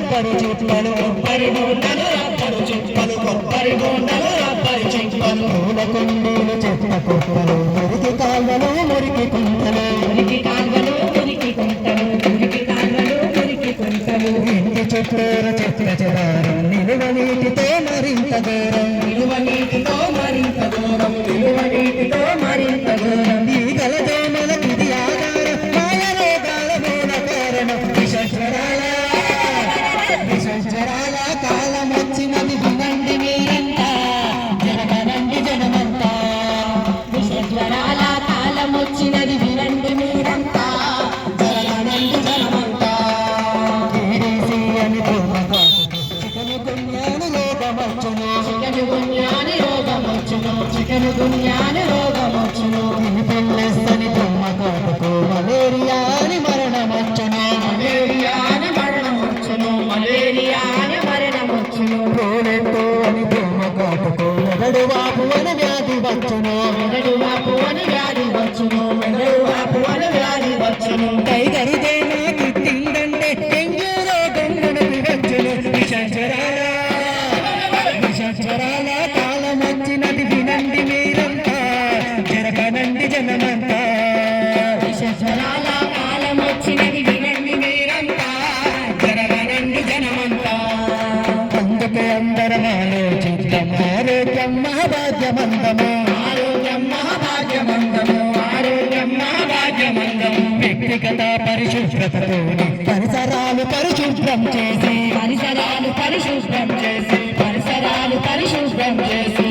చుట్టలు కొబ్బరి బోండలు రబ్బరు చుక్కలు కొబ్బరి బోండలు రబ్బరు చుక్కలు పూల కుండీలు చెత్త కుప్పలు మురికి కాళ్ళలు మురికి కుంటలు. మురికి కాల్వలు మురికి కుంటలు మురికి కాల్వలు మురికి కుంటలు. ఇంటి చుట్టూరు చెత్త చెదారం నిలువ నీటితో మరింత దూరం నిలువ నీటితో మరింత దూరం నిలువ నీటితో మరింత దూరం గుణ్యాను చికెను గున్యాని రోగమొచ్చును చికెను గున్యాని రోగమొచ్చును పిల్లెస్తని తుమ్మ కాటుకు మలేరియా అని మరణమొచ్చును మలేరియా అని మరణమొచ్చును మలేరియా అని మరణమొచ్చును వచ్చును అని తుమ్మ కాటుకు మెదడు వాపు అని వ్యాధి వచ్చును మెదడు మహాభాగ్యమందము ఆరోగ్యం మహాభాగ్యమందము ఆరోగ్యం మహాభాగ్యమందము. వ్యక్తిగత పరిశుభ్రతతో పరిసరాలు పరిశుభ్రం చేసి పరిసరాలు పరిశుభ్రం చేసి పరిసరాలు పరిశుభ్రం చేసి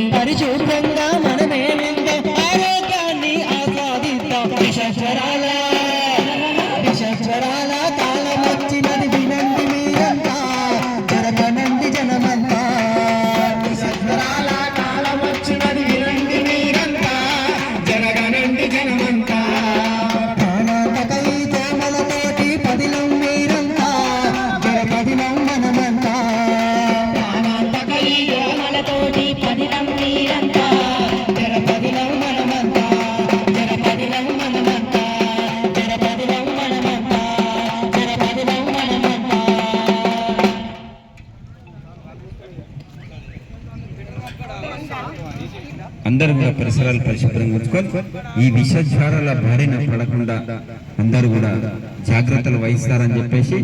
అందరూ కూడా పరిసరాలు పరిశుభ్రంగా ఉంచుకొని ఈ విషజ్వరాల బారిన పడకుండా అందరూ కూడా జాగ్రత్తలు వహిస్తారని చెప్పేసి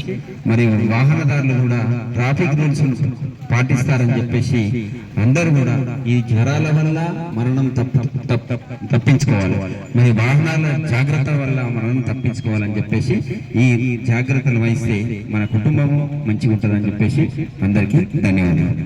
మరియు వాహనదారులు కూడా ట్రాఫిక్ రూల్స్ పాటిస్తారని చెప్పేసి అందరూ కూడా ఈ జ్వరాల వల్ల మరణం తప్పించుకోవాలి. మరి వాహనాల జాగ్రత్త వల్ల మరణం తప్పించుకోవాలని చెప్పేసి ఈ జాగ్రత్తలు వహిస్తే మన కుటుంబము మంచిగా ఉంటుందని చెప్పేసి అందరికీ ధన్యవాదాలు.